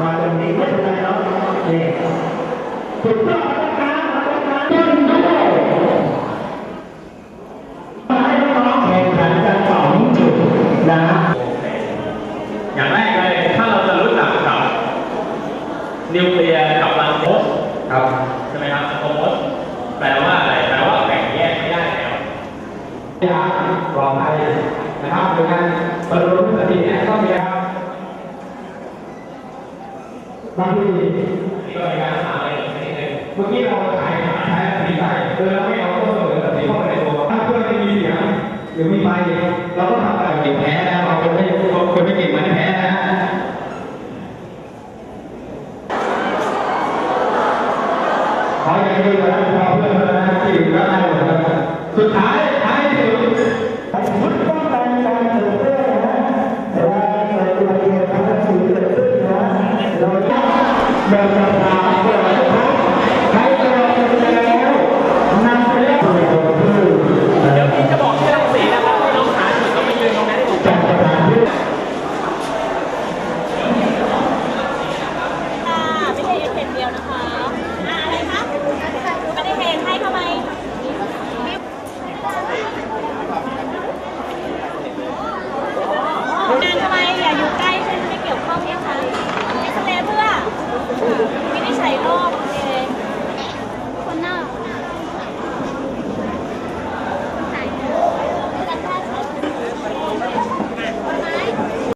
มาตรงนี้ไม่เป็นไรเนาะนี่ถูกต้องมาตรการมาตรการต้นด้วยมาให้น้องแข่งขันกันเป่ายิงจุดนะอย่างแรกเลยถ้าเราจะรู้จักกับนิวเคลียร์กับลันโมสครับใช่ไหมครับโอมสแปลว่าอะไรแปลว่าแบ่งแยกไม่ได้แล้วยาปลอดภัยนะครับโดยการบรรลุสติเนี่ยก็มีครับ บางทีนี่ก็เป็นการหาอะไรนิดนึงเมื่อกี้เราขายใช้สติใส่เออเราไม่เอาต้นเสมอสติเข้าไปในตัวถ้าเพื่อนไม่มีเสียงหรือมีไฟเราก็ทำอะไรเก็บแพ้นะเราคนไม่คนไม่เก่งมันแพ้นะขออย่างเดียวนะพอเพื่อนนะ เ